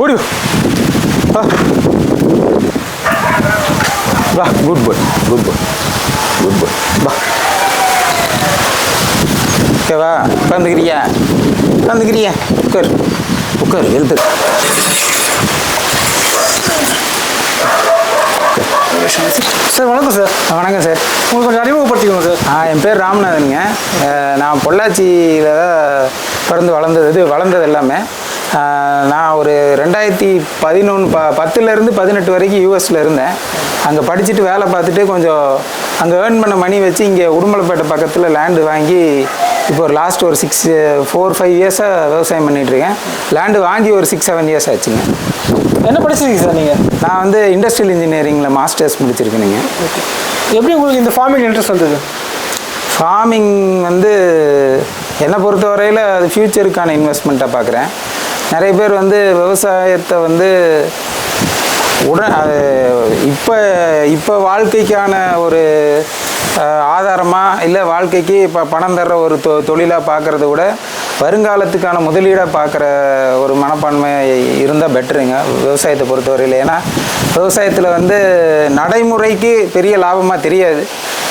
ஓடி. வா good bye good bye good bye வா. ஓகேவா உட்காந்துக்கிறியா உட்காந்துக்கிறியா உட்கார் உட்கார் எழுது சார் வணக்கம் சார். வணக்கம் சார். உங்களுக்கு கொஞ்சம் அறிமுகப்படுத்திக்கணும் சார். ஆ என் பேர் ராமநாதனுங்க. நான் பொள்ளாச்சியில் தான் பிறந்து வளர்ந்தது இது வளர்ந்தது எல்லாமே. நான் ஒரு ரெண்டாயிரத்தி பதினொன்று ப பத்துலேருந்து பதினெட்டு வரைக்கும் யூஎஸில் இருந்தேன். அங்கே படிச்சுட்டு வேலை பார்த்துட்டு கொஞ்சம் அங்கே ஏர்ன் பண்ண மணி வச்சு இங்கே உடுமலைப்பேட்டை பக்கத்தில் லேண்டு வாங்கி இப்போ ஒரு லாஸ்ட் ஒரு சிக்ஸ் ஃபோர் ஃபைவ் இயர்ஸாக விவசாயம் பண்ணிகிட்ருக்கேன் லேண்டு வாங்கி ஒரு சிக்ஸ் செவன் இயர்ஸ் ஆச்சுங்க. என்ன படிச்சிருக்கீங்க சார் நீங்கள் நான் வந்து இண்டஸ்ட்ரியல் இன்ஜினியரிங்கில் மாஸ்டர்ஸ் முடிச்சிருக்கேனுங்க. எப்படி உங்களுக்கு இந்த ஃபார்மிங் இன்ட்ரெஸ்ட் வந்தது? ஃபார்மிங் வந்து என்னை பொறுத்தவரையில் அது ஃப்யூச்சருக்கான இன்வெஸ்ட்மெண்ட்டாக பார்க்குறேன் நிறைய பேர் வந்து விவசாயத்தை வந்து உடன் அது இப்போ இப்போ வாழ்க்கைக்கான ஒரு ஆதாரமாக இல்லை வாழ்க்கைக்கு இப்போ பணம் தர்ற ஒரு தொ தொழிலாக பார்க்குறத விட வருங்காலத்துக்கான முதலீடாக பார்க்குற ஒரு மனப்பான்மை இருந்தால் பெட்டருங்க விவசாயத்தை பொறுத்தவரையில். ஏன்னா விவசாயத்தில் வந்து நடைமுறைக்கு பெரிய லாபமாக தெரியாது.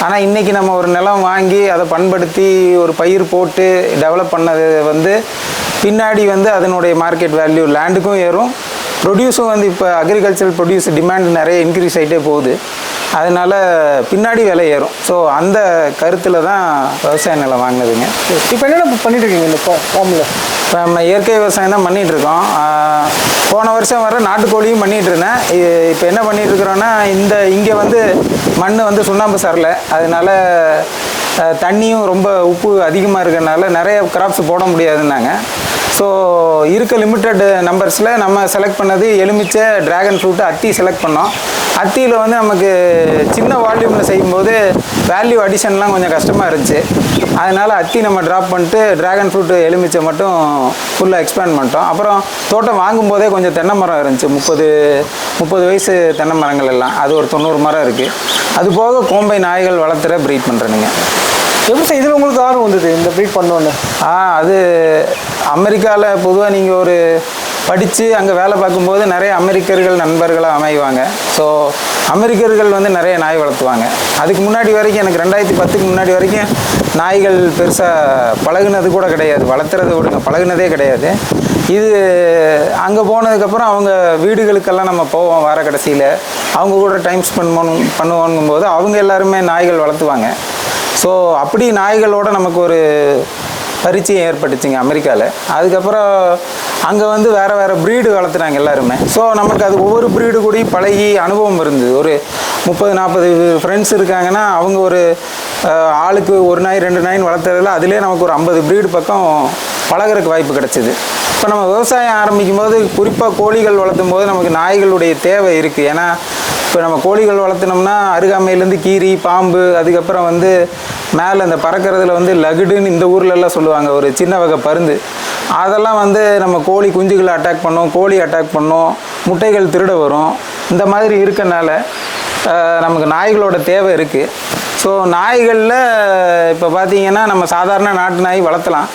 ஆனால் இன்றைக்கி நம்ம ஒரு நிலம் வாங்கி அதை பண்படுத்தி ஒரு பயிர் போட்டு டெவலப் பண்ணது வந்து பின்னாடி வந்து அதனுடைய மார்க்கெட் வேல்யூ லேண்டுக்கும் ஏறும். ப்ரொடியூஸும் வந்து இப்போ அக்ரிகல்ச்சரல் ப்ரொடியூஸ் டிமாண்ட் நிறைய இன்க்ரீஸ் ஆகிட்டே போகுது. அதனால் பின்னாடி விலை ஏறும். ஸோ அந்த கருத்தில் தான் விவசாய நிலம் வாங்கினதுங்க. இப்போ என்னென்ன பண்ணிட்டு இருக்கீங்க இந்த ஃபார்மில் இப்போ நம்ம இயற்கை விவசாயம் தான் பண்ணிகிட்டு இருக்கோம். போன வருஷம் வர நாட்டுக்கோழியும் பண்ணிகிட்டு இருந்தேன். இப்போ என்ன பண்ணிகிட்ருக்குறோன்னா இந்த இங்கே வந்து மண் வந்து சுண்ணாம்பு சரலை. அதனால தண்ணியும் ரொம்ப உப்பு அதிகமாக இருக்கிறனால நிறைய கிராப்ஸ் போட முடியாதுன்னாங்க. ஸோ இருக்க லிமிட்டட் நம்பர்ஸில் நம்ம செலக்ட் பண்ணது எலுமிச்சை ட்ராகன் ஃப்ரூட்டு அத்தி செலக்ட் பண்ணோம். அத்தியில் வந்து நமக்கு சின்ன வால்யூமில் செய்யும்போது வேல்யூ அடிஷன்லாம் கொஞ்சம் கஷ்டமாக இருந்துச்சு. அதனால் அத்தி நம்ம ட்ராப் பண்ணிட்டு ட்ராகன் ஃப்ரூட்டு எலுமிச்சை மட்டும் ஃபுல்லாக எக்ஸ்பேண்ட் பண்ணிட்டோம். அப்புறம் தோட்டம் வாங்கும்போதே கொஞ்சம் தென்னை மரம் இருந்துச்சு. முப்பது முப்பது வயசு தென்னை மரங்கள் எல்லாம். அது ஒரு தொண்ணூறு மரம் இருக்குது அது போக கோம்பை நாய்கள் வளர்த்துற ப்ரீட் பண்ணுறேனுங்க எப்படி சார் இதில் உங்களுக்கு ஆர்வம் வந்தது இந்த ப்ரீட் பண்ணோன்னு? ஆ அது அமெரிக்காவில் பொதுவாக நீங்கள் ஒரு படித்து அங்கே வேலை பார்க்கும்போது நிறைய அமெரிக்கர்கள் நண்பர்களாக அமைவாங்க. ஸோ அமெரிக்கர்கள் வந்து நிறைய நாய் வளர்த்துவாங்க. அதுக்கு முன்னாடி வரைக்கும் எனக்கு ரெண்டாயிரத்தி பத்துக்கு முன்னாடி வரைக்கும் நாய்கள் பெருசாக பழகுனது கூட கிடையாது. வளர்த்துறதை விடுங்க பழகுனதே கிடையாது. இது அங்கே போனதுக்கப்புறம் அவங்க வீடுகளுக்கெல்லாம் நம்ம போவோம் வார கடைசியில். அவங்க கூட டைம் ஸ்பெண்ட் பண்ணுவோங்கும்போது அவங்க எல்லாருமே நாய்கள் வளர்த்துவாங்க. ஸோ அப்படி நாய்களோட நமக்கு ஒரு பரிச்சயம் ஏற்பட்டுச்சுங்க அமெரிக்காவில் அதுக்கப்புறம் அங்கே வந்து வேறு வேறு ப்ரீடு வளர்த்துனாங்க எல்லாருமே. ஸோ நமக்கு அது ஒவ்வொரு ப்ரீடு கூட பழகி அனுபவம் இருந்தது. ஒரு முப்பது நாற்பது ஃப்ரெண்ட்ஸ் இருக்காங்கன்னா அவங்க ஒரு ஆளுக்கு ஒரு நாய் ரெண்டு நாயின் வளர்த்துறதுல அதிலே நமக்கு ஒரு ஐம்பது ப்ரீடு பக்கம் பழகிறதுக்கு வாய்ப்பு கிடைச்சிது. இப்போ நம்ம விவசாயம் ஆரம்பிக்கும் போது குறிப்பாக கோழிகள் வளர்த்தும் போது நமக்கு நாய்களுடைய தேவை இருக்குது ஏன்னா இப்போ நம்ம கோழிகள் வளர்த்துனோம்னா அருகாமையிலேருந்து கீரி பாம்பு அதுக்கப்புறம் வந்து மேலே இந்த பறக்கிறதுல வந்து லகுடுன்னு இந்த ஊர்ல எல்லாம் சொல்லுவாங்க. ஒரு சின்ன வகை பருந்து. அதெல்லாம் வந்து நம்ம கோழி குஞ்சுகளை அட்டாக் பண்ணோம் கோழி அட்டாக் பண்ணோம் முட்டைகள் திருட வரும். இந்த மாதிரி இருக்கனால நமக்கு நாய்களோட தேவை இருக்குது ஸோ நாய்களில் இப்போ பார்த்தீங்கன்னா நம்ம சாதாரண நாட்டு நாய் வளர்த்தலாம்.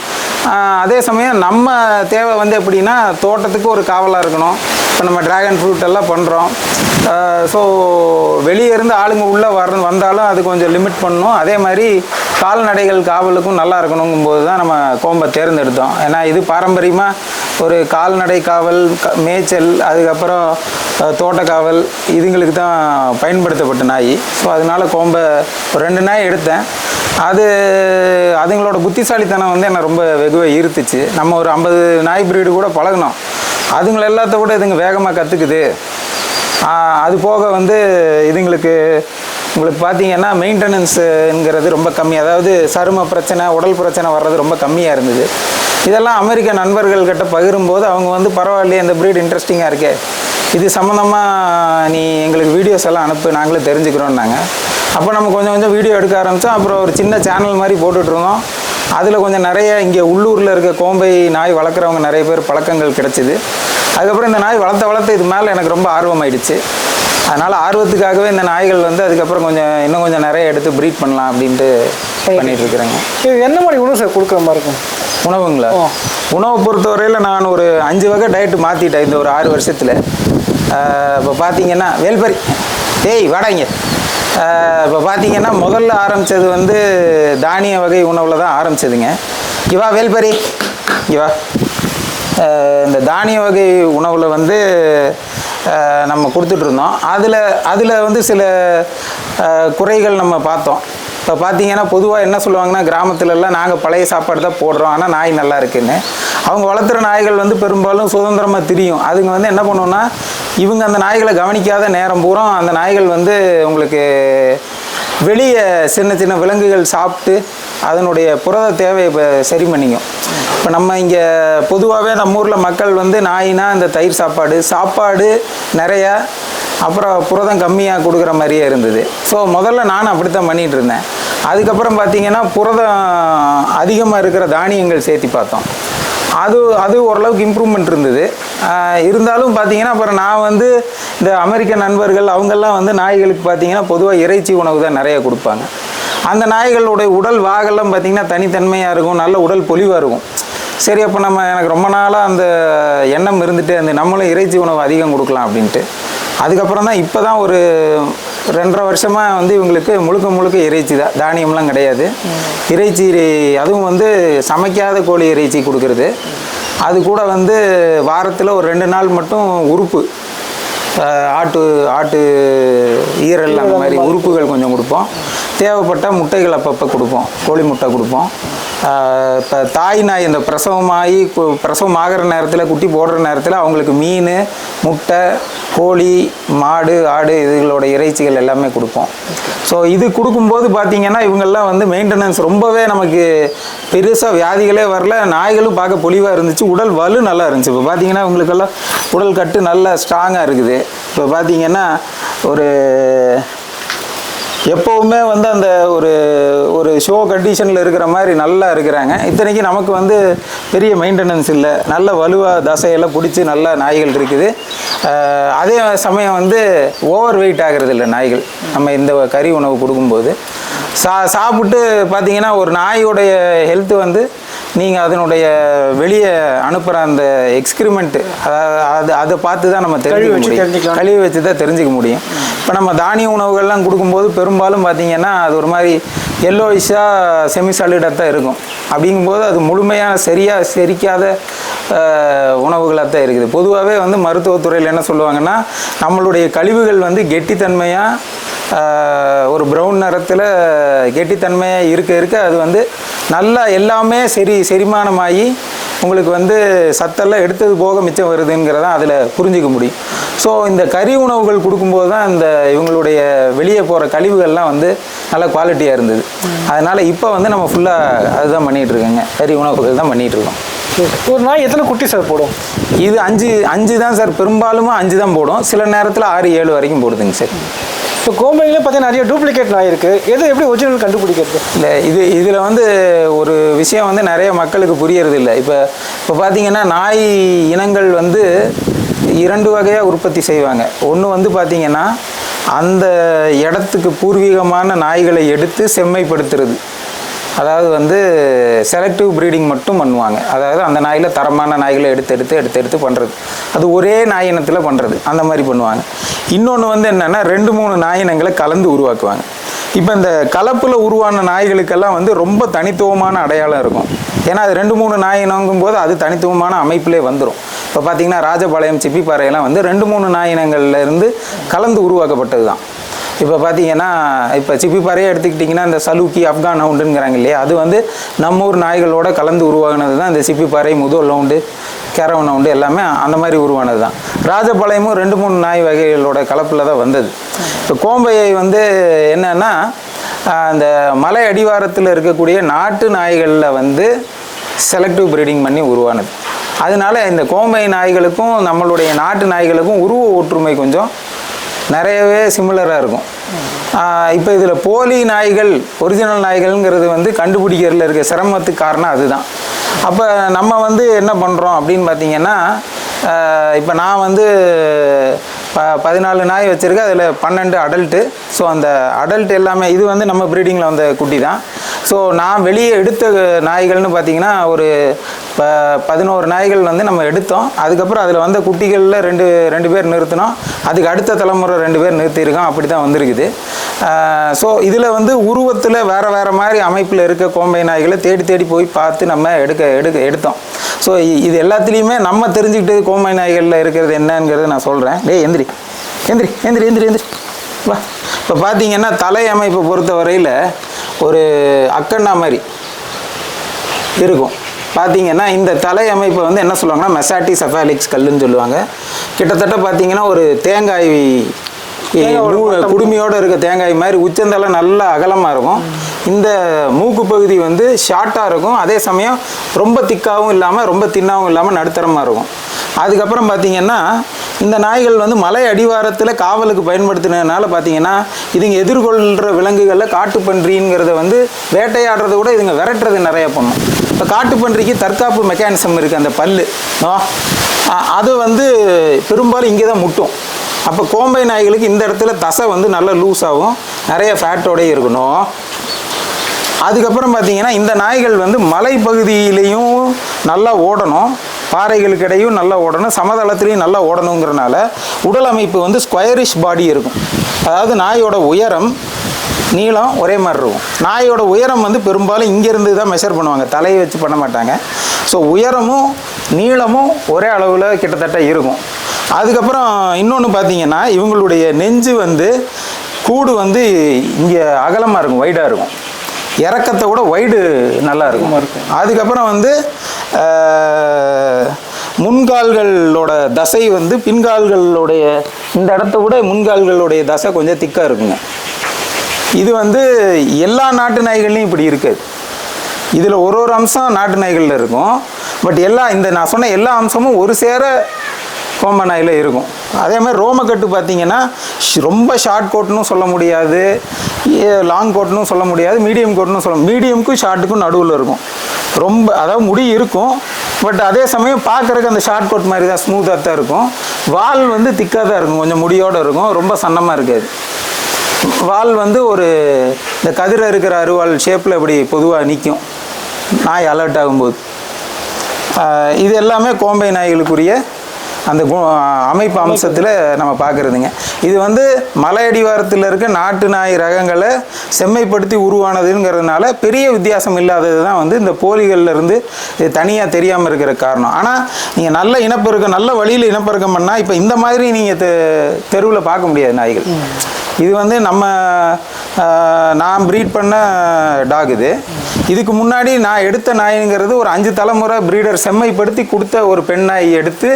அதே சமயம் நம்ம தேவை வந்து எப்படின்னா தோட்டத்துக்கு ஒரு காவலாக இருக்கணும். இப்போ நம்ம ட்ராகன் ஃப்ரூட் எல்லாம் பண்ணுறோம் ஸோ வெளியே இருந்து ஆளுங்க உள்ளே வர வந்தாலும் அது கொஞ்சம் லிமிட் பண்ணணும். அதே மாதிரி கால்நடைகள் காவலுக்கும் நல்லா இருக்கணுங்கும்போது தான் நம்ம கோம்பை தேர்ந்தெடுத்தோம். ஏன்னா இது பாரம்பரியமாக ஒரு கால்நடை காவல் க- மேய்ச்சல் அதுக்கப்புறம் தோட்டக்காவல் இதுங்களுக்கு தான் பயன்படுத்தப்பட்ட நாய். ஸோ அதனால கோம்பை ஒரு ரெண்டு நாய் எடுத்தேன். அது அதுங்களோட புத்திசாலித்தனம் வந்து என்னை ரொம்ப வெகுவாக ஈர்த்துச்சு. நம்ம ஒரு ஐம்பது நாய் பிரீடு கூட பழகினோம். அதுங்களை எல்லாத்த விட இதுங்க வேகமாக கற்றுக்குது அது போக வந்து இதுங்களுக்கு உங்களுக்கு பார்த்தீங்கன்னா மெயின்டெனன்ஸுங்கிறது ரொம்ப கம்மி. அதாவது சரும பிரச்சனை உடல் பிரச்சனை வர்றது ரொம்ப கம்மியாக இருந்தது. இதெல்லாம் அமெரிக்க நண்பர்கள்கிட்ட பகிரும்போது அவங்க வந்து பரவாயில்லையே இந்த ப்ரீட் இன்ட்ரெஸ்டிங்காக இருக்கே. இது சம்மந்தமாக நீ எங்களுக்கு வீடியோஸ் எல்லாம் அனுப்பு நாங்களே தெரிஞ்சுக்கிறோன்னாங்க அப்போ நம்ம கொஞ்சம் கொஞ்சம் வீடியோ எடுக்க ஆரம்பித்தோம் அப்புறம் ஒரு சின்ன சேனல் மாதிரி போட்டுட்ருந்தோம் அதில் கொஞ்சம் நிறைய இங்கே உள்ளூரில் இருக்க கோம்பை நாய் வளர்க்குறவங்க நிறைய பேர் பழக்கங்கள் கிடச்சிது. அதுக்கப்புறம் இந்த நாய் வளர்த்த வளர்த்த இது மேலே எனக்கு ரொம்ப ஆர்வம் ஆயிடுச்சு. அதனால் ஆர்வத்துக்காகவே இந்த நாய்கள் வந்து அதுக்கப்புறம் கொஞ்சம் இன்னும் கொஞ்சம் நிறைய எடுத்து ப்ரீட் பண்ணலாம் அப்படின்ட்டு பண்ணிட்டு இருக்கிறேங்க. இது என்ன மாதிரி உணவு சார் கொடுக்குற மாதிரி இருக்கும்? உணவுங்களா. உணவை பொறுத்தவரையில் நான் ஒரு அஞ்சு வகை டயட்டு மாற்றிட்டேன் இந்த ஒரு ஆறு வருஷத்தில். இப்போ பார்த்தீங்கன்னா வேல்பரி. டேய் வாடாங்க இப்போ பார்த்தீங்கன்னா முதல்ல ஆரம்பித்தது வந்து தானிய வகை உணவில் தான் ஆரம்பிச்சதுங்க. இங்க வேல்பரி. இங்க இந்த தானிய வகை உணவில் வந்து நம்ம கொடுத்துட்ருந்தோம் அதில் அதில் வந்து சில குறைகள் நம்ம பார்த்தோம். இப்போ பார்த்தீங்கன்னா பொதுவாக என்ன சொல்லுவாங்கன்னா கிராமத்துலலாம் நாங்கள் பழைய சாப்பாடு தான் போடுறோம். ஆனால் நாய் நல்லா இருக்குன்னு. அவங்க வளர்த்துற நாய்கள் வந்து பெரும்பாலும் சுதந்திரமாக திரியும். அதுங்க வந்து என்ன பண்ணுவோன்னா இவங்க அந்த நாய்களை கவனிக்காத நேரம் பூரா அந்த நாய்கள் வந்து உங்களுக்கு வெளியே சின்ன சின்ன விலங்குகள் சாப்பிட்டு அதனுடைய புரத தேவையை இப்போ சரி பண்ணிக்கும். இப்போ நம்ம இங்கே பொதுவாகவே நம்ம ஊரில் மக்கள் வந்து நாயினா இந்த தயிர் சாப்பாடு சாப்பாடு நிறையா அப்புறம் புரதம் கம்மியாக கொடுக்குற மாதிரியே இருந்தது. ஸோ முதல்ல நானும் அப்படித்தான் பண்ணிகிட்டு இருந்தேன். அதுக்கப்புறம் பார்த்தீங்கன்னா புரதம் அதிகமாக இருக்கிற தானியங்கள் சேர்த்தி பார்த்தோம். அது அது ஓரளவுக்கு இம்ப்ரூவ்மெண்ட் இருந்தது. இருந்தாலும் பார்த்தீங்கன்னா அப்புறம் நான் வந்து இந்த அமெரிக்க நண்பர்கள் அவங்கெல்லாம் வந்து நாய்களுக்கு பார்த்தீங்கன்னா பொதுவாக இறைச்சி உணவு தான் நிறைய கொடுப்பாங்க. அந்த நாய்களுடைய உடல் வாகெல்லாம் பார்த்தீங்கன்னா தனித்தன்மையாக இருக்கும் நல்ல உடல் பொலிவாக இருக்கும். சரி அப்போ நம்ம எனக்கு ரொம்ப நாளாக அந்த எண்ணம் இருந்துட்டு அந்த நம்மளும் இறைச்சி உணவு அதிகம் கொடுக்கலாம் அப்படின்ட்டு. அதுக்கப்புறம் தான் இப்போ தான் ஒரு ரெண்டரை வருஷமாக வந்து இவங்களுக்கு முழுக்க முழுக்க இறைச்சி தான். தானியம்லாம் கிடையாது. இறைச்சி அதுவும் வந்து சமைக்காத கோழி இறைச்சி கொடுக்கறது. அது கூட வந்து வாரத்தில் ஒரு ரெண்டு நாள் மட்டும் உறுப்பு. ஆட்டு ஆட்டு ஈரல் அந்த மாதிரி. உறுப்புகள் கொஞ்சம் கொடுப்போம். தேவைப்பட்ட முட்டைகள் அப்பப்போ கொடுப்போம். கோழி முட்டை கொடுப்போம். இப்போ தாய் நாய் இந்த பிரசவமாகி பிரசவம் ஆகிற நேரத்தில் குட்டி போடுற நேரத்தில் அவங்களுக்கு மீன் முட்டை கோழி மாடு ஆடு இதுகளோட இறைச்சிகள் எல்லாமே கொடுப்போம். ஸோ இது கொடுக்கும்போது பார்த்திங்கன்னா இவங்கெல்லாம் வந்து மெயின்டெனன்ஸ் ரொம்பவே நமக்கு பெருசாக வியாதிகளே வரல. நாய்களும் பார்க்க பொலிவாக இருந்துச்சு. உடல் வலு நல்லா இருந்துச்சு. இப்போ பார்த்தீங்கன்னா இவங்களுக்கெல்லாம் உடல் கட்டு நல்லா ஸ்ட்ராங்காக இருக்குது. இப்போ பார்த்திங்கன்னா ஒரு எப்போவுமே வந்து அந்த ஒரு ஒரு ஷோ கண்டிஷனில் இருக்கிற மாதிரி நல்லா இருக்கிறாங்க. இத்தனைக்கு நமக்கு வந்து பெரிய மெயின்டெனன்ஸ் இல்லை. நல்ல வலுவாக தசையெல்லாம் பிடிச்சி நல்ல நாய்கள் இருக்குது. அதே சமயம் வந்து ஓவர் வெயிட் ஆகிறது இல்லை நாய்கள். நம்ம இந்த கறி உணவு கொடுக்கும்போது. சா சாப்பிட்டு பார்த்தீங்கன்னா ஒரு நாயோடைய ஹெல்த்து வந்து நீங்கள் அதனுடைய வெளியே அனுப்புகிற அந்த எக்ஸ்கிரிமெண்ட்டு அது அதை பார்த்து தான் நம்ம தெரிஞ்சுக்க முடியும். கழுவி வச்சு தான் தெரிஞ்சுக்க முடியும். இப்போ நம்ம தானிய உணவுகள்லாம் கொடுக்கும்போது பெரும்பாலும் பார்த்தீங்கன்னா அது ஒரு மாதிரி எல்லோயிஷாக செமி சாலிடாக தான் இருக்கும். அப்படிங்கும்போது அது முழுமையாக சரியாக செரிக்காத உணவுகளாக தான் இருக்குது. பொதுவாகவே வந்து மருத்துவத்துறையில் என்ன சொல்லுவாங்கன்னா நம்மளுடைய கழிவுகள் வந்து கெட்டித்தன்மையாக ஒரு ப்ரௌன் நிறத்தில் கெட்டித்தன்மையாக இருக்க இருக்க அது வந்து நல்லா எல்லாமே சரி செரிமானமாகி உங்களுக்கு வந்து சத்தெல்லாம் எடுத்தது போக மிச்சம் வருதுங்கிறத அதில் புரிஞ்சிக்க முடியும். ஸோ இந்த கறி உணவுகள் கொடுக்கும்போது தான் இந்த இவங்களுடைய வெளியே போகிற கழிவுகள்லாம் வந்து நல்ல குவாலிட்டியாக இருந்தது. அதனால் இப்போ வந்து நம்ம ஃபுல்லாக அதுதான் பண்ணிகிட்டு இருக்கோங்க கறி உணவுகள் தான் பண்ணிகிட்டு இருக்கோம் ஒரு நாய் எத்தனை குட்டி சார் போடும்? இது அஞ்சு அஞ்சு தான் சார். பெரும்பாலும் அஞ்சு தான் போடும். சில நேரத்தில் ஆறு ஏழு வரைக்கும் போடுதுங்க சார். இப்போ கோம்பைங்களே பார்த்தீங்கன்னா நிறைய டூப்ளிகேட் நாய் இருக்குது எது எப்படி ஒரிஜினல் கண்டுபிடிக்கிறது? இல்லை இது இதில் வந்து ஒரு விஷயம் வந்து நிறைய மக்களுக்கு புரியறது இல்லை இப்போ இப்போ பார்த்தீங்கன்னா நாய் இனங்கள் வந்து இரண்டு வகையாக உற்பத்தி செய்வாங்க. ஒன்று வந்து பார்த்தீங்கன்னா அந்த இடத்துக்கு பூர்வீகமான நாய்களை எடுத்து செம்மைப்படுத்துறது. அதாவது வந்து செலக்டிவ் ப்ரீடிங் மட்டும் பண்ணுவாங்க. அதாவது அந்த நாயில் தரமான நாய்களை எடுத்து எடுத்து எடுத்து எடுத்து பண்ணுறது அது ஒரே நாய் இனத்தில் பண்ணுறது அந்த மாதிரி பண்ணுவாங்க. இன்னொன்று வந்து என்னென்னா ரெண்டு மூணு நாய் இனங்களை கலந்து உருவாக்குவாங்க. இப்போ இந்த கலப்பில் உருவான நாய்களுக்கெல்லாம் வந்து ரொம்ப தனித்துவமான அடையாளம் இருக்கும். ஏன்னா அது ரெண்டு மூணு நாய் இனங்கும் போது அது தனித்துவமான அமைப்பிலே வந்துடும் இப்போ பார்த்தீங்கன்னா ராஜபாளையம் சிப்பிப்பாறையெல்லாம் வந்து ரெண்டு மூணு நாய் கலந்து உருவாக்கப்பட்டது தான் இப்போ பார்த்தீங்கன்னா இப்போ சிப்பிப்பாறையே எடுத்துக்கிட்டிங்கன்னா இந்த சலூக்கி ஆப்கான் ஹவுண்டுங்கிறாங்க இல்லையா? அது வந்து நம்ம ஊர் நாய்களோட கலந்து உருவாகினது தான் இந்த சிப்பிப்பாறை முதல் ஹவுண்டு கேரவன் ஹவுண்டு எல்லாமே அந்த மாதிரி உருவானது தான். ராஜபாளையமும் ரெண்டு மூணு நாய் வகைகளோட கலப்பில் தான் வந்தது. இப்போ கோம்பையை வந்து என்னென்னா அந்த மலை அடிவாரத்தில் இருக்கக்கூடிய நாட்டு நாய்களில் வந்து செலக்டிவ் ப்ரீடிங் பண்ணி உருவானது. அதனால இந்த கோம்பை நாய்களுக்கும் நம்மளுடைய நாட்டு நாய்களுக்கும் உருவ ஒற்றுமை கொஞ்சம் நிறையவே சிமிலராக இருக்கும். இப்போ இதில் போலி நாய்கள் ஒரிஜினல் நாய்கள்ங்கிறது வந்து கண்டுபிடிக்கிறதுல இருக்க சிரமத்துக்கு காரணம் அதுதான். அப்போ நம்ம வந்து என்ன பண்ணுறோம் அப்படின்னு பார்த்தீங்கன்னா இப்போ நான் வந்து பதினாலு நாய் வச்சுருக்கு அதில் பன்னெண்டு அடல்ட்டு ஸோ அந்த அடல்ட் எல்லாமே இது வந்து நம்ம ப்ரீடிங்கில் வந்த குட்டி தான். ஸோ நான் வெளியே எடுத்த நாய்கள்னு பார்த்தீங்கன்னா ஒரு ப பதினோரு நாய்கள் வந்து நம்ம எடுத்தோம். அதுக்கப்புறம் அதில் வந்த குட்டிகளில் ரெண்டு ரெண்டு பேர் நிறுத்தினோம். அதுக்கு அடுத்த தலைமுறை ரெண்டு பேர் நிறுத்தியிருக்கோம். அப்படி தான் வந்திருக்குது ஸோ இதில் வந்து உருவத்தில் வேறு வேறு மாதிரி அமைப்பில் இருக்க கோம்பை நாய்களை தேடி தேடி போய் பார்த்து நம்ம எடுக்க எடுக்க எடுத்தோம். ஸோ இது எல்லாத்துலேயுமே நம்ம தெரிஞ்சுக்கிட்டு கோம்பை நாய்களில் இருக்கிறது என்னங்கிறத நான் சொல்கிறேன் டேய் எந்திரி. எந்திரி எந்திரி எந்திரி எந்திரி. வா. இப்போ பார்த்தீங்கன்னா தலை அமைப்பை பொறுத்த வரையில் ஒரு அக்கண்ணா மாதிரி இருக்கும். பார்த்தீங்கன்னா இந்த தலை அமைப்பை வந்து என்ன சொல்லுவாங்கன்னா மெசாட்டி செஃபாலிக்ஸ் கல்லுன்னு சொல்லுவாங்க. கிட்டத்தட்ட பார்த்தீங்கன்னா ஒரு தேங்காய் குடுமையோடு இருக்க தேங்காய் மாதிரி உச்சந்தலை நல்லா அகலமாக இருக்கும். இந்த மூக்கு பகுதி வந்து ஷார்ட்டாக இருக்கும். அதே சமயம் ரொம்ப திக்காகவும் இல்லாமல் ரொம்ப தின்னாகவும் இல்லாமல் நடுத்தரமாக இருக்கும். அதுக்கப்புறம் பார்த்தீங்கன்னா இந்த நாய்கள் வந்து மலை அடிவாரத்தில் காவலுக்கு பயன்படுத்தினதுனால பார்த்தீங்கன்னா இதுங்க எதிர்கொள்கிற விலங்குகளில் காட்டுப்பன்றிங்கிறத வந்து வேட்டையாடுறத விட இதுங்க விரட்டுறது நிறைய பண்ணும். இப்போ காட்டுப்பன்றிக்கு தற்காப்பு மெக்கானிசம் இருக்குது அந்த பல்லு. அது வந்து பெரும்பாலும் இங்கே தான் முட்டும். அப்போ கோம்பை நாய்களுக்கு இந்த இடத்துல தசை வந்து நல்லா லூஸாகவும் நிறைய ஃபேட்டோடய இருக்கணும். அதுக்கப்புறம் பார்த்தீங்கன்னா இந்த நாய்கள் வந்து மலைப்பகுதியிலையும் நல்லா ஓடணும். பாறைகளுக்கிடையும் நல்லா ஓடணும். சமதளத்துலேயும் நல்லா ஓடணுங்கிறனால உடல் அமைப்பு வந்து ஸ்கொயரிஷ் பாடி இருக்கும். அதாவது நாயோட உயரம் நீளம் ஒரே மாதிரி இருக்கும். நாயோட உயரம் வந்து பெரும்பாலும் இங்கேருந்து தான் மெஷர் பண்ணுவாங்க. தலையை வச்சு பண்ண மாட்டாங்க. ஸோ உயரமும் நீளமும் ஒரே அளவில் கிட்டத்தட்ட இருக்கும். அதுக்கப்புறம் இன்னொன்று பார்த்தீங்கன்னா இவங்களுடைய நெஞ்சு வந்து கூடு வந்து இங்கே அகலமாக இருக்கும் வைடாக இருக்கும். இறக்கத்தை விட வைடு நல்லா இருக்கும். அதுக்கப்புறம் வந்து முன்கால்களோட தசை வந்து பின்கால்களுடைய இந்த இடத்த விட முன்கால்களுடைய தசை கொஞ்சம் திக்காக இருக்குங்க. இது வந்து எல்லா நாட்டு நாய்கள்லையும் இப்படி இருக்காது இதில் ஒரு ஒரு அம்சம் நாட்டு நாய்களில் இருக்கும். பட் எல்லா இந்த நான் சொன்ன எல்லா அம்சமும் ஒரு சேர கோம்பனாயில் இருக்கும். அதே மாதிரி ரோமக்கட்டு பார்த்தீங்கன்னா ஷ்- ரொம்ப ஷார்ட் கோட்னும் சொல்ல முடியாது. லாங் கோட்னும் சொல்ல முடியாது. மீடியம் கோட்னு சொல்ல மீடியமுக்கும் ஷார்ட்டுக்கும் நடுவில் இருக்கும். ரொம்ப அதாவது முடி இருக்கும். பட் அதே சமயம் பார்க்குறக்கு அந்த ஷார்ட் கோட் மாதிரி தான் ஸ்மூத்தாக தான் இருக்கும். வால் வந்து திக்காக தான் இருக்கும். கொஞ்சம் முடியோடு இருக்கும். ரொம்ப சன்னமாக இருக்காது. வால் வந்து ஒரு இந்த கதிர இருக்கிற அருவாள் ஷேப்பில் இப்படி பொதுவாக நிற்கும் நாய் அலர்ட் ஆகும்போது. இது எல்லாமே கோம்பை நாய்களுக்குரிய அந்த அமைப்பு அம்சத்தில் நம்ம பார்க்குறதுங்க இது வந்து மலை அடிவாரத்தில் இருக்க நாட்டு நாய் ரகங்களை செம்மைப்படுத்தி உருவானதுங்கிறதுனால பெரிய வித்தியாசம் இல்லாதது தான் வந்து இந்த போலிகள்லேருந்து தனியாக தெரியாமல் இருக்கிற காரணம். ஆனால் நீங்கள் நல்ல இனப்பெருக்கம் நல்ல வழியில் இனப்பெருக்கம் பண்ணால் இப்போ இந்த மாதிரி நீங்கள் தெ தெருவில் பார்க்க முடியாது நாய்கள். இது வந்து நம்ம நான் ப்ரீட் பண்ண டாக் இது. இதுக்கு முன்னாடி நான் எடுத்த நாய்ங்கிறது ஒரு அஞ்சு தலைமுறை ப்ரீடர் செம்மைப்படுத்தி கொடுத்த ஒரு பெண் நாய் எடுத்து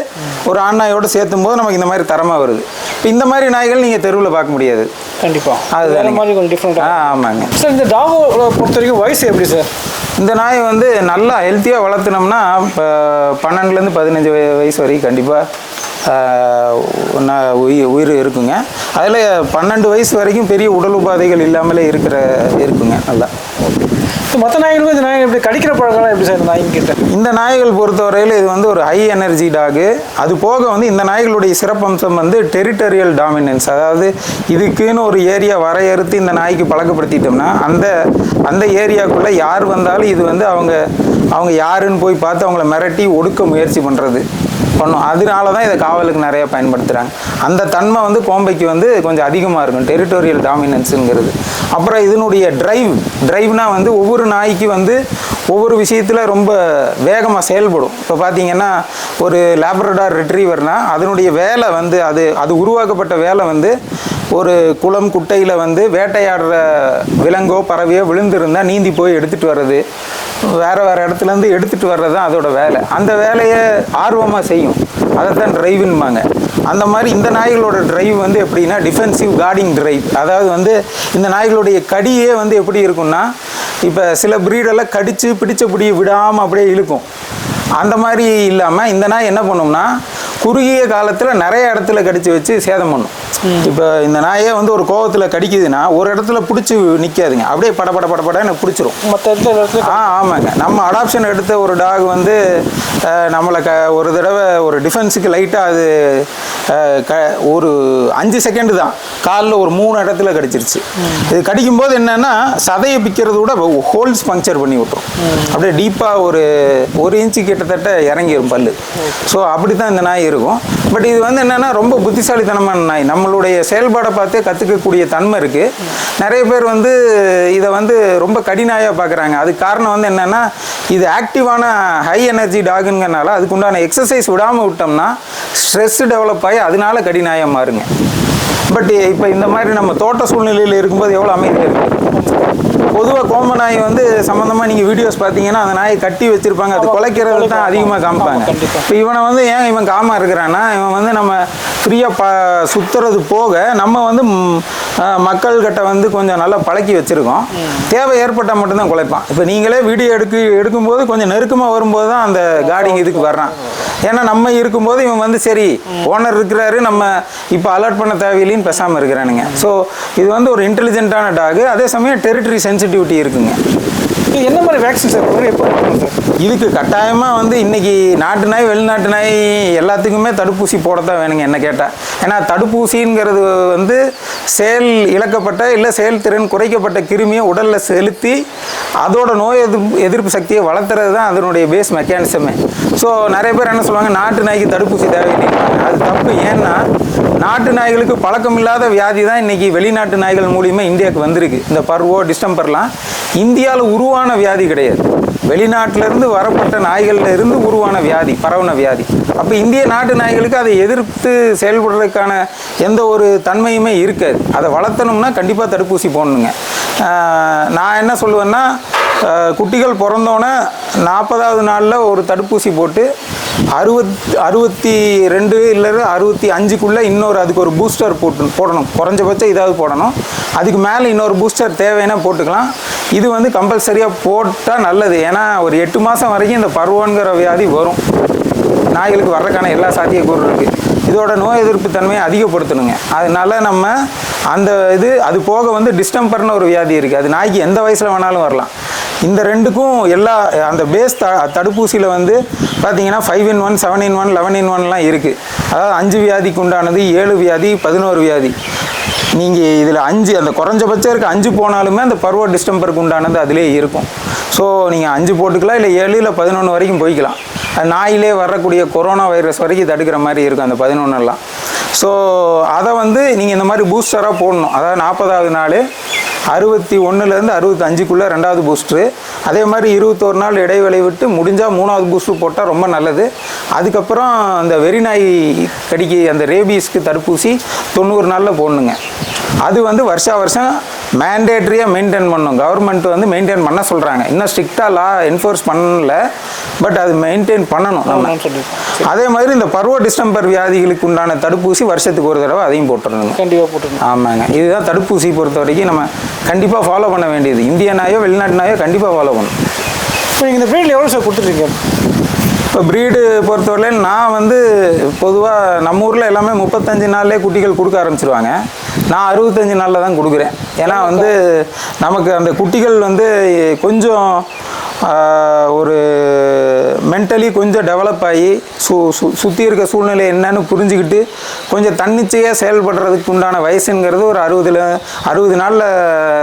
ஒரு ஆண் நாயோடு சேர்த்தும் போது நமக்கு இந்த மாதிரி தரமாக வருது. இப்போ இந்த மாதிரி நாய்கள் நீங்கள் தெருவில் பார்க்க முடியாது. கண்டிப்பாக அதுதானே. மாதிரி கொஞ்சம் ஆ டிஃப்ரெண்ட்டாக ஆமாங்க. சார் இந்த டாக் பொறுத்த வரைக்கும் வயசு எப்படி சார்? இந்த நாய் வந்து நல்லா ஹெல்த்தியாக வளர்த்துனோம்னா இப்போ பன்னெண்டுலேருந்து பதினஞ்சு வய- வயசு வரைக்கும் கண்டிப்பாக உயிர் உயிர் இருக்குங்க. அதில் பன்னெண்டு வயசு வரைக்கும் பெரிய உடல் உபாதைகள் இல்லாமலே இருக்கிற இருக்குங்க நல்லா. இப்போ மற்ற நாய்களுக்கும் இந்த நாய் எப்படி கடிக்கிற பழக்கம்லாம் எப்படி சார் நாய்ங்க கிட்ட இந்த நாய்கள் பொறுத்தவரையில் இது வந்து ஒரு ஹை எனர்ஜி டாகு அது போக வந்து இந்த நாய்களுடைய சிறப்பம்சம் வந்து டெரிட்டரியல் டாமினன்ஸ் அதாவது இதுக்குன்னு ஒரு ஏரியா வரையறுத்து இந்த நாய்க்கு பழக்கப்படுத்திட்டோம்னா அந்த அந்த ஏரியாக்குள்ளே யார் வந்தாலும் இது வந்து அவங்க அவங்க யாருன்னு போய் பார்த்து அவங்கள மிரட்டி ஒடுக்க முயற்சி பண்ணுறது பண்ணும். அதனால தான் இதை காவலுக்கு நிறைய பயன்படுத்துகிறாங்க அந்த தன்மை வந்து கோம்பைக்கு வந்து கொஞ்சம் அதிகமாக இருக்கும். டெரிட்டோரியல் டாமினன்ஸுங்கிறது அப்புறம் இதனுடைய டிரைவ் டிரைவ்னா வந்து ஒவ்வொரு நாய்க்கு வந்து ஒவ்வொரு விஷயத்தில் ரொம்ப வேகமாக செயல்படும். இப்போ பார்த்தீங்கன்னா ஒரு லேப்ரடார் ரிட்ரீவர்னால் அதனுடைய வேலை வந்து அது அது உருவாக்கப்பட்ட வேலை வந்து ஒரு குளம் குட்டையில் வந்து வேட்டையாடுற விலங்கோ பறவையோ விழுந்திருந்தால் நீந்தி போய் எடுத்துகிட்டு வர்றது. வேறு வேறு இடத்துலேருந்து எடுத்துகிட்டு வர்றது தான் அதோட வேலை. அந்த வேலையை ஆர்வமாக செய்யும். அதை தான் டிரைவுன்பாங்க அந்த மாதிரி இந்த நாய்களோட டிரைவ் வந்து எப்படின்னா டிஃபென்சிவ் கார்டிங் டிரைவ் அதாவது வந்து இந்த நாய்களுடைய கடியே வந்து எப்படி இருக்கும்னா இப்போ சில ப்ரீடெல்லாம் கடித்து பிடிச்ச பிடி விடாமல் அப்படியே இழுக்கும். அந்த மாதிரி இல்லாமல் இந்த நாய் என்ன பண்ணும்னா குறுகிய காலத்தில் நிறைய இடத்துல கடிச்சு வச்சு சேதம் பண்ணும். இப்போ இந்த நாயே வந்து ஒரு கோவத்தில் கடிக்குதுன்னா ஒரு இடத்துல பிடிச்சி நிற்காதுங்க அப்படியே பட பட பட படன்னு பிடிச்சிரும். மற்ற ஆ ஆமாங்க. நம்ம அடாப்ஷன் எடுத்த ஒரு டாக் வந்து நம்மளை க ஒரு தடவை ஒரு டிஃபென்ஸுக்கு லைட்டாக அது க ஒரு அஞ்சு செகண்டு தான். காலில் ஒரு மூணு இடத்துல கடிச்சிருச்சு. இது கடிக்கும்போது என்னன்னா சதையை பிக்கிறது விட ஹோல்ஸ் பங்க்சர் பண்ணி விட்டுரும். அப்படியே டீப்பாக ஒரு ஒரு இன்ச்சு கிட்டத்தட்ட இறங்கிரும் பல்லு. ஸோ அப்படி தான் இந்த நாய் இருக்கும். பட் இது வந்து என்னன்னா ரொம்ப புத்திசாலித்தனமான நாய். நம்மளுடைய செயல்பாடை பார்த்தே கற்றுக்கக்கூடிய தன்மை இருக்குது நிறைய பேர் வந்து இதை வந்து ரொம்ப கடிநாயாக பார்க்குறாங்க அதுக்கு காரணம் வந்து என்னென்னா இது ஆக்டிவான ஹை எனர்ஜி டாகுங்கிறனால அதுக்குண்டான எக்ஸசைஸ் விடாமல் விட்டோம்னா ஸ்ட்ரெஸ் டெவலப் ஆகி அதனால கடிநாயாக மாறுங்க. பட் இப்போ இந்த மாதிரி நம்ம தோட்ட சூழ்நிலையில் இருக்கும்போது எவ்வளோ அமைதியாக இருக்குது பொதுவாக கோம நாய் வந்து சம்மந்தமாக நீங்கள் வீடியோஸ் பார்த்தீங்கன்னா அந்த நாயை கட்டி வச்சிருப்பாங்க. அது குலைக்கிறது தான் அதிகமாக காமிப்பாங்க. இப்போ இவனை வந்து ஏன் இவன் காமா இருக்கிறான்னா இவன் வந்து நம்ம ஃப்ரீயாக ப சுற்றுறது போக நம்ம வந்து மக்கள்கிட்ட வந்து கொஞ்சம் நல்லா பழக்கி வச்சுருக்கோம். தேவை ஏற்பட்டால் மட்டும்தான் குலைப்பான். இப்போ நீங்களே வீடியோ எடுக்கு எடுக்கும்போது கொஞ்சம் நெருக்கமாக வரும்போது தான் அந்த கார்டிங் இதுக்கு வர்றான். ஏன்னா நம்ம இருக்கும்போது இவன் வந்து சரி ஓனர் இருக்கிறாரு நம்ம இப்போ அலர்ட் பண்ண தேவையில்லைன்னு பேசாமல் இருக்கிறானுங்க. ஸோ இது வந்து ஒரு இன்டெலிஜென்ட்டான டாகு அதே சமயம் டெரிட்டரி சென்சிட்டிவிட்டி இருக்குங்க. என்ன மாதிரி வேக்சின் சார் எப்போ சார் இதுக்கு கட்டாயமாக வந்து இன்னைக்கு நாட்டு நாய் வெளிநாட்டு நாய் எல்லாத்துக்குமே தடுப்பூசி போடத்தான் வேணுங்க என்ன கேட்டால் ஏன்னா தடுப்பூசிங்கிறது வந்து செயல் இழக்கப்பட்ட இல்லை செயல்திறன் குறைக்கப்பட்ட கிருமியை உடலில் செலுத்தி அதோட நோய் எதிர்ப்பு எதிர்ப்பு சக்தியை வளர்த்துறது தான் அதனுடைய பேஸ் மெக்கானிசமே ஸோ நிறைய பேர் என்ன சொல்லுவாங்க நாட்டு நாய்க்கு தடுப்பூசி தேவையில்லை அது தப்பு. ஏன்னா நாட்டு நாய்களுக்கு பழக்கமில்லாத வியாதி தான் இன்னைக்கு வெளிநாட்டு நாய்கள் மூலியமாக இந்தியாவுக்கு வந்திருக்கு. இந்த பருவோ டிஸ்டம்பர்லாம் இந்தியாவில் உருவான வியாதி கிடையாது. வெளிநாட்டிலிருந்து வரப்பட்ட நாய்கள்ல இருந்து உருவான வியாதி பரவன வியாதி. அப்போ இந்திய நாட்டு நாய்களுக்கு அதை எதிர்த்து செயல்படுறதுக்கான எந்த ஒரு தன்மையுமே இருக்காது. அதை வளர்த்தணும்னா கண்டிப்பாக தடுப்பூசி போடணுங்க. நான் என்ன சொல்லுவேன்னா குட்டிகள் பிறந்தோன்னே நாற்பதாவது நாளில் ஒரு தடுப்பூசி போட்டு அறுபத் அறுபத்தி ரெண்டு இல்லை அறுபத்தி அஞ்சுக்குள்ளே இன்னொரு அதுக்கு ஒரு பூஸ்டர் போட்டு போடணும். குறைஞ்சபட்சம் இதாவது போடணும். அதுக்கு மேலே இன்னொரு பூஸ்டர் தேவைன்னா போட்டுக்கலாம். இது வந்து கம்பல்சரியாக போட்டால் நல்லது. ஏன்னா ஒரு எட்டு மாதம் வரைக்கும் இந்த பருவங்கிற வியாதி வரும். நாய்களுக்கு வர்றதுக்கான எல்லா சாத்தியக்கூறும் இருக்குது இதோட நோய் எதிர்ப்பு தன்மையை அதிகப்படுத்தணுங்க. அதனால நம்ம அந்த இது அது போக வந்து டிஸ்டம்பர்னு ஒரு வியாதி இருக்குது அது நாய்க்கு எந்த வயசில் வேணாலும் வரலாம். இந்த ரெண்டுக்கும் எல்லா அந்த பேஸ் த தடுப்பூசியில் வந்து பார்த்தீங்கன்னா five in one seven in one eleven in ஒன்லாம் இருக்குது அதாவது அஞ்சு வியாதிக்கு உண்டானது ஏழு வியாதி பதினோரு வியாதி. நீங்கள் இதில் அஞ்சு அந்த குறைஞ்சபட்சம் இருக்க அஞ்சு போனாலுமே அந்த பருவ டிஸ்டம்பருக்கு உண்டானது அதிலே இருக்கும். ஸோ நீங்கள் அஞ்சு போட்டுக்கலாம் இல்லை ஏழு இல்லை பதினொன்று வரைக்கும் போய்க்கலாம். அது நாயிலே வரக்கூடிய கொரோனா வைரஸ் வரைக்கும் தடுக்கிற மாதிரி இருக்கும் அந்த பதினொன்றுலாம் ஸோ அதை வந்து நீங்கள் இந்த மாதிரி பூஸ்டராக போடணும். அதாவது நாற்பதாவது நாள் அறுபத்தி ஒன்றுலேருந்து அறுபத்தஞ்சுக்குள்ளே ரெண்டாவது பூஸ்ட்ரு அதே மாதிரி இருபத்தோரு நாள் இடைவெளி விட்டு முடிஞ்சால் மூணாவது பூஸ்ட்ரு போட்டால் ரொம்ப நல்லது. அதுக்கப்புறம் அந்த வெறிநாய் கடிக்கு அந்த ரேபீஸ்க்கு தடுப்பூசி தொண்ணூறு நாளில் போடணுங்க. அது வந்து வருஷா வருஷம் மேண்டேட்ரியாக மெயின்டைன் பண்ணும். கவர்மெண்ட் வந்து மெயின்டைன் பண்ண சொல்கிறாங்க இன்னும் ஸ்ட்ரிக்டாக லா என்ஃபோர்ஸ் பண்ணல பட் அது மெயின்டைன் பண்ணணும் நம்ம. அதே மாதிரி இந்த பருவ டிஸ்டம்பர் வியாதிகளுக்கு உண்டான தடுப்பூசி வருஷத்துக்கு ஒரு தடவை அதையும் போட்டுருணுங்க கண்டிப்பாக போட்டுருங்க ஆமாங்க. இதுதான் தடுப்பூசி பொறுத்த வரைக்கும் நம்ம கண்டிப்பாக ஃபாலோ பண்ண வேண்டியது. இந்திய நாயோ வெளிநாட்டு நாயோ கண்டிப்பாக ஃபாலோ பண்ணணும். இப்போ நீங்கள் இந்த ப்ரீடில் எவ்வளோ சார் கொடுத்துருக்கீங்க? இப்போ ப்ரீடு பொறுத்தவரையில நான் வந்து பொதுவாக நம்ம ஊரில் எல்லாமே முப்பத்தஞ்சு நாள்லேயே குட்டிகள் கொடுக்க ஆரம்பிச்சிருவாங்க. நான் அறுபத்தஞ்சு நாளில் தான் கொடுக்குறேன். ஏன்னா வந்து நமக்கு அந்த குட்டிகள் வந்து கொஞ்சம் ஒரு மென்டலி கொஞ்சம் டெவலப் ஆகி சு சு சுற்றி இருக்க சூழ்நிலை என்னன்னு புரிஞ்சுக்கிட்டு கொஞ்சம் தன்னிச்சையாக செயல்படுறதுக்கு உண்டான வயசுங்கிறது ஒரு அறுபதுல அறுபது நாளில்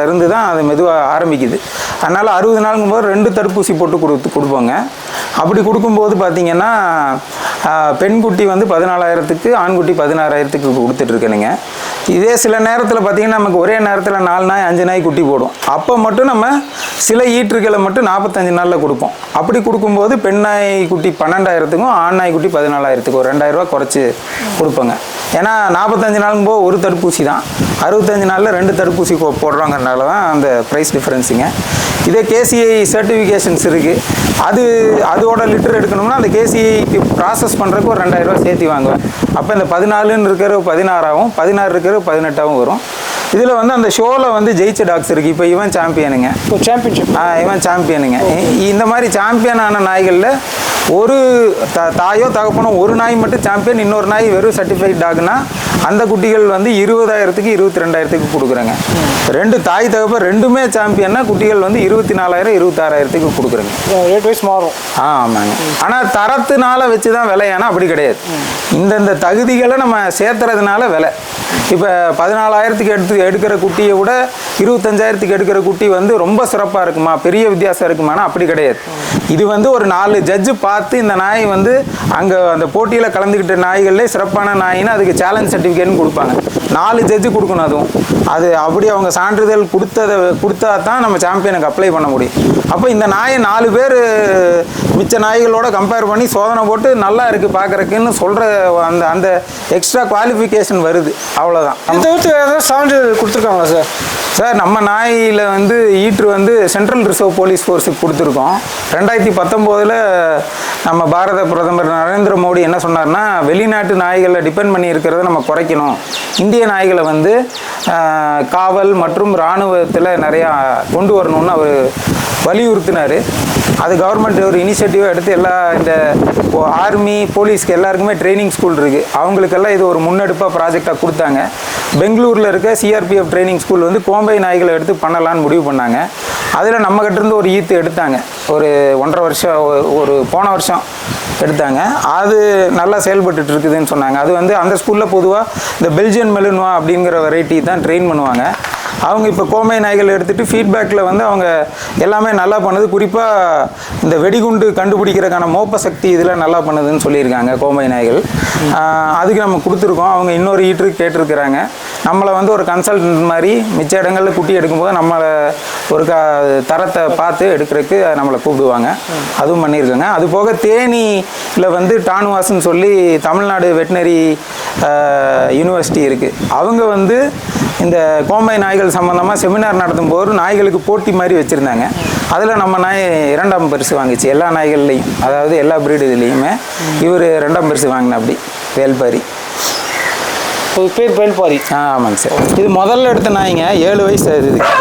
இருந்து தான் அது மெதுவாக ஆரம்பிக்குது. அதனால் அறுபது நாளுங்கும் போது ரெண்டு தடுப்பூசி போட்டு கொடுத்து கொடுப்போங்க. அப்படி கொடுக்கும்போது பார்த்தீங்கன்னா பெண்குட்டி பெண் குட்டி வந்து பதினாலாயிரத்துக்கு ஆண்குட்டி பதினாறாயிரத்துக்கு கொடுத்துட்ருக்கணுங்க இதே சில நேரத்தில் பார்த்தீங்கன்னா நமக்கு ஒரே நேரத்தில் நாலு நாய் அஞ்சு நாய் குட்டி போடும். அப்போ மட்டும் நம்ம சில ஈற்றுகளை மட்டும் நாற்பத்தஞ்சு நாளில் கொடுப்போம். அப்படி கொடுக்கும்போது பெண் நாய் குட்டி பன்னெண்டாயிரத்துக்கும் ஆண் நாய்க்குட்டி பதினாலாயிரத்துக்கும் ஒரு ரெண்டாயிரம் குறைச்சி கொடுப்பேங்க. ஏன்னா நாற்பத்தஞ்சு நாளுக்கும் போது ஒரு தடுப்பூசி தான். அறுபத்தஞ்சு நாளில் ரெண்டு தடுப்பூசி போ- போடுறோங்கிறனால தான் அந்த ப்ரைஸ் டிஃப்ரென்ஸுங்க இதே கேசிஐ சர்டிஃபிகேஷன்ஸ் இருக்குது அது அதோட லிட்டர் எடுக்கணும்னா அந்த கேசிஐக்கு ப்ராசஸ் பண்ணுறதுக்கு ஒரு ரெண்டாயிரரூவா சேர்த்து வாங்குவேன். அப்போ இந்த பதினாலுன்னு இருக்கிற பதினாறாகவும் பதினாறு இருக்கிற பதினெட்டாகவும் வரும். இதில் வந்து அந்த ஷோவில் வந்து ஜெயிச்ச டாக்ஸ் இருக்குது இப்போ இவன் சாம்பியனுங்க இப்போ சாம்பியன்ஷிப் ஆ, இவன் சாம்பியனுங்க இந்த மாதிரி சாம்பியன் ஆன நாய்களில் ஒரு த தாயோ தகப்பனோ ஒரு நாய் மட்டும் சாம்பியன் இன்னொரு நாய் வெறும் சர்டிஃபைட் டாக்னா அந்த குட்டிகள் வந்து இருபதாயிரத்துக்கு இருபத்தி ரெண்டாயிரத்துக்கு கொடுக்குறேங்க. ரெண்டு தாய் தகப்பன் ரெண்டுமே சாம்பியன்னா குட்டிகள் வந்து இருபத்தி நாலாயிரம் இருபத்தாறாயிரத்துக்கு கொடுக்குறேங்க. ரேட் வைஸ் மாறும். ஆ ஆமாங்க. ஆனால் தரத்தினால வச்சு தான் விலையானா அப்படி கிடையாது. இந்தந்த தகுதிகளை நம்ம சேர்த்துறதுனால விலை. இப்போ பதினாலாயிரத்துக்கு எடுத்து எடுக்கிற குட்டியை விட இருபத்தஞ்சாயிரத்துக்கு எடுக்கிற குட்டி வந்து ரொம்ப சிறப்பாக இருக்குமா? பெரிய வித்தியாசம் இருக்குமானா அப்படி கிடையாது. இது வந்து ஒரு நாலு ஜட்ஜு பார்த்து இந்த நாய் வந்து அங்கே அந்த போட்டியில் கலந்துக்கிட்ட நாய்களே சிறப்பான நாயின்னு அதுக்கு சேலஞ்ச் சர்டிஃபிகேட்னு கொடுப்பாங்க. நாலு ஜட்ஜு கொடுக்கணும் அதுவும். அது அப்படி அவங்க சான்றிதழ் கொடுத்ததை கொடுத்தா தான் நம்ம சாம்பியனுக்கு அப்ளை பண்ண முடியும். அப்போ இந்த நாயை நாலு பேர் மிச்ச நாய்களோட கம்பேர் பண்ணி சோதனை போட்டு நல்லா இருக்குது பார்க்குறக்குன்னு சொல்கிற அந்த அந்த எக்ஸ்ட்ரா குவாலிஃபிகேஷன் வருது. அவ்வளோதான் தவிர்த்து ஏதாவது சான்றிதழ் கொடுத்துருக்காங்களா சார்? சார் நம்ம நாயில் வந்து ஈட்ரு வந்து சென்ட்ரல் ரிசர்வ் போலீஸ் ஃபோர்ஸுக்கு கொடுத்துருக்கோம். ரெண்டாயிரத்தி பத்தொம்போதில் நம்ம பாரத பிரதமர் நரேந்திர மோடி என்ன சொன்னார்னா வெளிநாட்டு நாய்களை டிபெண்ட் பண்ணி இருக்கிறத நம்ம குறைக்கணும். இந்திய நாய்களை வந்து காவல் மற்றும் இராணுவத்தில் நிறையா கொண்டு வரணும்னு அவர் வலியுறுத்தினார். அது கவர்மெண்ட் ஒரு இனிஷியேட்டிவாக எடுத்து எல்லா இந்த ஆர்மி போலீஸ்க்கு எல்லாருக்குமே ட்ரைனிங் ஸ்கூல் இருக்குது அவங்களுக்கெல்லாம் இது ஒரு முன்னெடுப்பாக ப்ராஜெக்டாக கொடுத்தாங்க. பெங்களூரில் இருக்க சிஆர்பிஎஃப் ட்ரைனிங் ஸ்கூல் வந்து கோம்பை நாய்களை எடுத்து பண்ணலான்னு முடிவு பண்ணாங்க. அதில் நம்மக்கிட்டேருந்து ஒரு ஈத்து எடுத்தாங்க. ஒரு ஒன்றரை வருஷம் ஒரு போன வருஷம். எடுத்தாங்க. அது நல்லா செயல்பட்டு இருக்குதுன்னு சொன்னாங்க. அது வந்து அந்த ஸ்கூலில் பொதுவாக இந்த பெல்ஜியன் மெலுன்வா அப்படிங்கிற வெரைட்டி தான் ட்ரெயின் பண்ணுவாங்க. அவங்க இப்போ கோமை நாய்கள் எடுத்துகிட்டு ஃபீட்பேக்கில் வந்து அவங்க எல்லாமே நல்லா பண்ணுது. குறிப்பாக இந்த வெடிகுண்டு கண்டுபிடிக்கிறதுக்கான மோப்ப சக்தி இதில் நல்லா பண்ணுதுன்னு சொல்லியிருக்காங்க கோமை நாய்கள். அதுக்கு நம்ம கொடுத்துருக்கோம். அவங்க இன்னொரு ஈட்ரு கேட்டிருக்கிறாங்க. நம்மளை வந்து ஒரு கன்சல்டன்ட் மாதிரி மிச்ச இடங்களில் குட்டி எடுக்கும்போது நம்மளை ஒரு க தரத்தை பார்த்து எடுக்கிறதுக்கு நம்மளை கூப்பிடுவாங்க. அதுவும் பண்ணியிருக்காங்க. அது போக தேனியில் வந்து டானுவாஸ்ன்னு சொல்லி தமிழ்நாடு வெட்டினரி யூனிவர்சிட்டி இருக்குது அவங்க வந்து இந்த கோம்பை நாய்கள் சம்மந்தமாக செமினார் நடத்தும் போது நாய்களுக்கு போட்டி மாதிரி வச்சுருந்தாங்க. அதில் நம்ம நாய் இரண்டாம் பரிசு வாங்குச்சு. எல்லா நாய்கள்லேயும் அதாவது எல்லா ப்ரீடு இதுலேயுமே இவர் ரெண்டாம் பரிசு வாங்கின அப்படி வேல்பாரி. ஒரு பேர் பயில்பாரி ஆ ஆமாங்க சார். இது முதல்ல எடுத்த நாய்ங்க ஏழு வயசு ஆகுது இதுக்கு.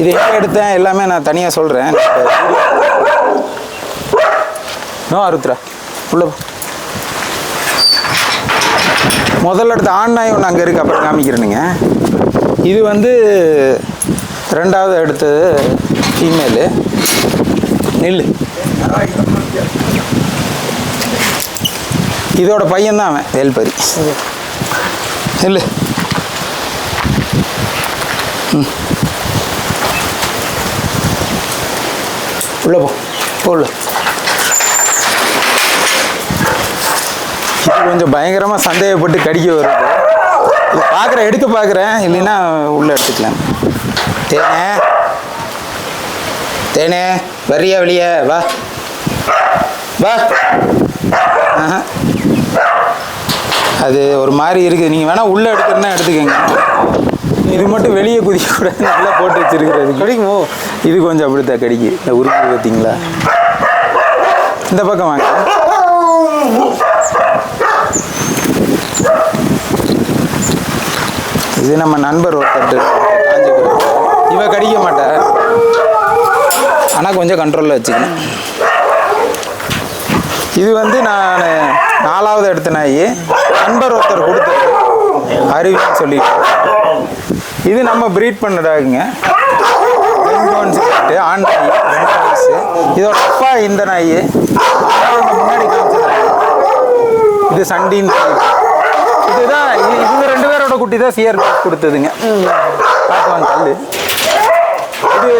இது எப்போ எடுத்தேன்? எல்லாமே நான் தனியாக சொல்கிறேன் நோ அருத்ரா. உள்ள முதல்ல எடுத்த ஆண் நாய் ஒன்று அங்கே இருக்குது அப்புறம் காமிக்கிறேனுங்க. இது வந்து ரெண்டாவது எடுத்தது ஃபீமேலு நெல் இதோட பையன் தான் அவன் வேல்பரி. இல்லை உள்ள போ போ உள்ள. இது கொஞ்சம் பயங்கரமாக சந்தேகப்பட்டு கடிக்க வருது. இது பார்க்குறேன் எடுக்க பார்க்குறேன் இல்லைன்னா உள்ளே எடுத்துக்கலாம். தேனே. தேனே வரியா வெளியே? வா. வா. ஆஹா. அது ஒரு மாதிரி இருக்குது. நீங்கள் வேணால் உள்ளே எடுக்கிறதுனா எடுத்துக்கோங்க. இது மட்டும் வெளியே குதிக்க கூட நல்லா போட்டு வச்சிருக்கிறது கிடைக்குமோ? இது கொஞ்சம் அப்படித்தான் கடிக்கு. இந்த உருப்பு பார்த்தீங்களா? இந்த பக்கம் வாங்க. இது நம்ம நண்பர் ஒருத்தர் காஞ்சிபுரம். இவ கடிக்க மாட்டா. ஆனால் கொஞ்சம் கண்ட்ரோலில் வச்சுக்கணும். இது வந்து நான் நாலாவது எடுத்த நாய் நண்பர் ஒருத்தர் கொடுத்தது அருவின்னு சொல்லிட்டு. இது நம்ம ப்ரீட் பண்ண டாகுங்க பெங்கோன்னு சொல்லிட்டு ஆண் நாய் இதோட அப்பா இந்த நாய் முன்னாடி. இது சண்டின்னு சொல்லிட்டு. இதுதான் இது- இவங்க ரெண்டு பேரோட குட்டி தான் சிஆர் கொடுத்ததுங்க. பார்க்கலாம் கல் இது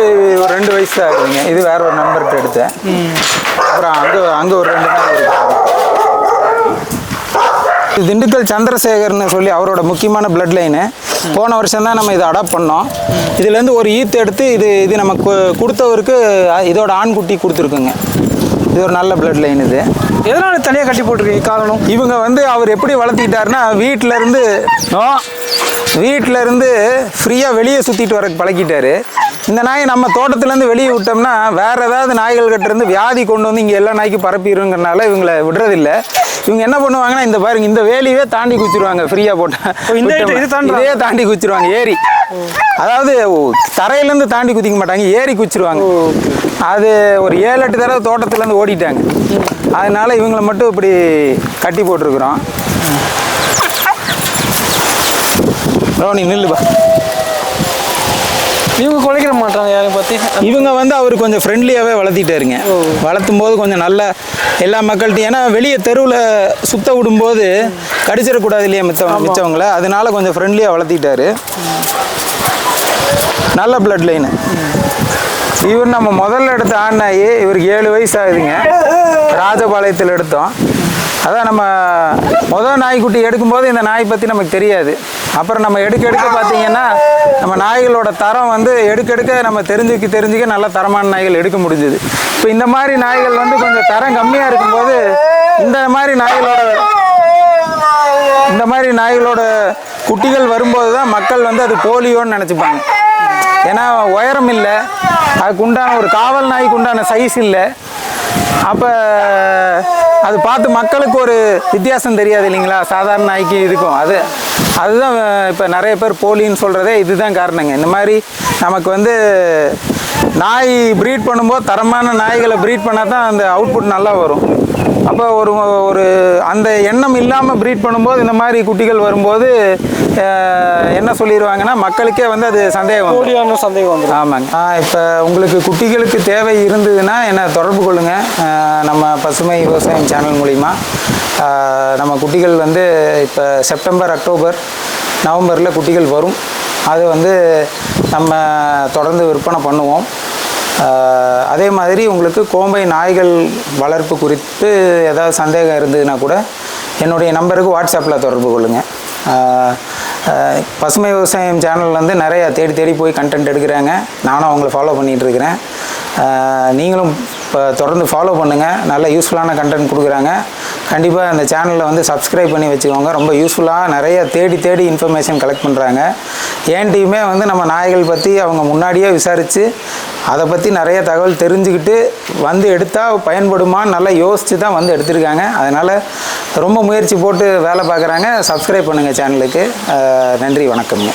ஒரு ரெண்டு வயசு ஆகுதுங்க. இது வேற ஒரு நம்பர்கிட்ட எடுத்தேன். அப்புறம் அங்கே அங்கே ஒரு ரெண்டு நாள் இருக்கு. திண்டுக்கல் சந்திரசேகர்னு சொல்லி அவரோட முக்கியமான பிளட் லைனு போன வருஷம் தான் நம்ம இதை அடாப்ட் பண்ணோம். இதுலேருந்து ஒரு ஈத்து எடுத்து இது இது நம்ம கு- கொடுத்தவருக்கு இதோட ஆண்குட்டி கொடுத்துருக்குங்க. இது ஒரு நல்ல பிளட் லைன் இது. எதனால தனியாக கட்டி போட்டிருக்கீங்க? காரணம்? இவங்க வந்து அவர் எப்படி வளர்த்திக்கிட்டாருன்னா வீட்டில இருந்து வீட்டில இருந்து ஃப்ரீயாக வெளியே சுற்றிட்டு வரக்கு பழக்கிட்டாரு இந்த நாயை நம்ம தோட்டத்துலேருந்து வெளியே விட்டோம்னா வேற ஏதாவது நாய்கள் கிட்ட இருந்து வியாதி கொண்டு வந்து இங்கே எல்லா நாய்க்கும் பரப்பிடுங்கிறனால இவங்களை விடுறதில்ல. இவங்க என்ன பண்ணுவாங்கன்னா இந்த பாருங்க இந்த வேலியவே தாண்டி குச்சிருவாங்க ஃப்ரீயாக போட்டேன் ஓ, இந்த இது- தாண்டி குச்சிருவாங்க ஏரி. அதாவது தரையிலேருந்து தாண்டி குதிக்க மாட்டாங்க ஏறி குச்சிருவாங்க அது ஒரு ஏழு எட்டு தடவை தோட்டத்துலேருந்து ஓடிட்டாங்க. அதனால இவங்களை மட்டும் இப்படி கட்டி போட்டிருக்கிறோம். ரோனி நில்லுப்பா. இவங்க குலைக்கிற மாட்டாங்க யாரையும் பற்றி இவங்க வந்து அவர் கொஞ்சம் ஃப்ரெண்ட்லியாகவே வளர்த்திட்டாருங்க. வளர்த்தும் போது கொஞ்சம் நல்லா எல்லா மக்கள்கிட்டையும் ஏன்னா வெளியே தெருவில் சுத்த விடும்போது கடிச்சிடக்கூடாது இல்லையா மிச்சம் மிச்சவங்கள அதனால கொஞ்சம் ஃப்ரெண்ட்லியாக வளர்த்திட்டாரு. நல்ல பிளட் லைனு இவர் நம்ம முதல்ல எடுத்த ஆண்ணாயி இவருக்கு ஏழு வயசு ஆகுதுங்க. ராஜபாளையத்தில் எடுத்தோம். அதான் நம்ம முதல் நாய்க்குட்டி எடுக்கும்போது இந்த நாய் பற்றி நமக்கு தெரியாது. அப்புறம் நம்ம எடுக்க எடுக்க பார்த்தீங்கன்னா நம்ம நாய்களோட தரம் வந்து எடுக்க எடுக்க நம்ம தெரிஞ்சுக்க தெரிஞ்சுக்க நல்ல தரமான நாய்கள் எடுக்க முடிஞ்சுது. இப்போ இந்த மாதிரி நாய்கள் வந்து கொஞ்சம் தரம் கம்மியாக இருக்கும்போது இந்த மாதிரி நாய்களோட இந்த மாதிரி நாய்களோட குட்டிகள் வரும்போது தான் மக்கள் வந்து அது போலியோன்னு நினச்சிப்பாங்க. ஏன்னா உயரம் இல்லை அதுக்கு உண்டான ஒரு காவல் நாய்க்கு உண்டான சைஸ் இல்லை. அப்போ அது பார்த்து மக்களுக்கு ஒரு வித்தியாசம் தெரியாது இல்லைங்களா? சாதாரண நாய்க்கு இருக்கும் அது அதுதான் இப்போ நிறைய பேர் போலின்னு சொல்கிறதே இதுதான் காரணங்க. இந்த மாதிரி நமக்கு வந்து நாய் ப்ரீட் பண்ணும்போது தரமான நாய்களை ப்ரீட் பண்ணால் தான் அந்த அவுட்புட் நல்லா வரும். அப்போ ஒரு ஒரு அந்த எண்ணம் இல்லாமல் ப்ரீட் பண்ணும்போது இந்த மாதிரி குட்டிகள் வரும்போது என்ன சொல்லிடுவாங்கன்னா மக்களுக்கே வந்து அது சந்தேகம். போலியான சந்தேகம் வந்துடும் ஆமாங்க. இப்போ உங்களுக்கு குட்டிகளுக்கு தேவை இருந்ததுன்னா என்னை தொடர்பு கொள்ளுங்கள் நம்ம பசுமை விவசாயம் சேனல் மூலிமா நம்ம குட்டிகள் வந்து இப்போ செப்டம்பர் அக்டோபர் நவம்பரில் குட்டிகள் வரும். அது வந்து நம்ம தொடர்ந்து விற்பனை பண்ணுவோம். அதே மாதிரி உங்களுக்கு கோம்பை நாய்கள் வளர்ப்பு குறித்து ஏதாவது சந்தேகம் இருந்ததுன்னா கூட என்னுடைய நம்பருக்கு வாட்ஸ்அப்பில் தொடர்பு கொள்ளுங்கள் பசுமை விவசாயம் சேனல் வந்து நிறையா தேடி தேடி போய் கண்டென்ட் எடுக்கிறாங்க. நானும் அவங்கள ஃபாலோ பண்ணிகிட்டு இருக்கிறேன். நீங்களும் இப்போ தொடர்ந்து ஃபாலோ பண்ணுங்கள் நல்ல யூஸ்ஃபுல்லான கண்டென்ட் கொடுக்குறாங்க. கண்டிப்பாக அந்த சேனலில் வந்து சப்ஸ்கிரைப் பண்ணி வச்சுக்கோங்க. ரொம்ப யூஸ்ஃபுல்லாக நிறைய தேடி தேடி இன்ஃபர்மேஷன் கலெக்ட் பண்ணுறாங்க ஏன் டீமே வந்து நம்ம நாய்கள் பற்றி அவங்க முன்னாடியே விசாரித்து அதை பற்றி நிறைய தகவல் தெரிஞ்சுக்கிட்டு வந்து எடுத்தால் பயன்படுமான்னு நல்லா யோசித்து தான் வந்து எடுத்திருக்காங்க. அதனால் ரொம்ப முயற்சி போட்டு வேலை பார்க்குறாங்க. சப்ஸ்கிரைப் பண்ணுங்கள் சேனலுக்கு நன்றி வணக்கம்ங்க.